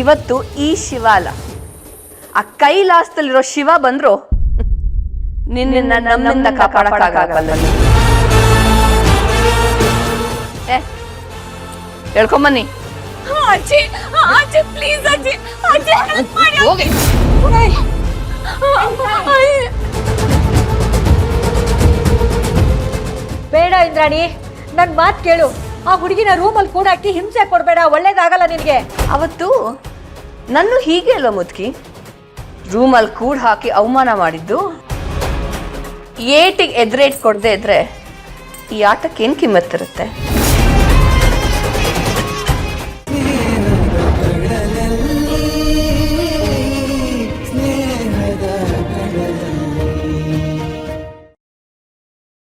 ಇವತ್ತು ಈ ಶಿವ ಅಲ್ಲ. ಆ ಕೈಲಾಸದಲ್ಲಿರೋ ಶಿವ ಬಂದ್ರು. ನಿನ್ನ ನಮ್ಮಿಂದ ಕಾಪಾಡಕ್ಕಾಗಲ್ಲ. ಏ ಹೇಳ್ಕೊಂಬನ್ನಿ ಅಜ್ಜಿ ಅಜ್ಜಿ ಪ್ಲೀಸ್ ಅಜ್ಜಿ ಅಜ್ಜಿ help ಮಾಡಿ ಹೋಗಿ. ಬೇಡ ಇಂದ್ರಾಣಿ. ನನ್ ಮಾತು ಕೇಳು. ಆ ಹುಡುಗಿನ ರೂಮಲ್ಲಿ ಕೂಡ ಹಾಕಿ ಹಿಂಸೆ ಕೊಡಬೇಡ, ಒಳ್ಳೇದಾಗಲ್ಲ ನಿನಗೆ. ಅವತ್ತು ನನ್ನ ಹೀಗೆ ಅಲ್ಲ ಮುದ್ಕಿ ರೂಮಲ್ಲಿ ಕೂಡ ಹಾಕಿ ಅವಮಾನ ಮಾಡಿದ್ದು? ಏಟಿಗೆ ಎದುರೇಟ್ ಕೊಡದೆ ಇದ್ರೆ ಈ ಆಟಕ್ಕೆ ಏನು ಕಿಮ್ಮತ್ತಿರುತ್ತೆ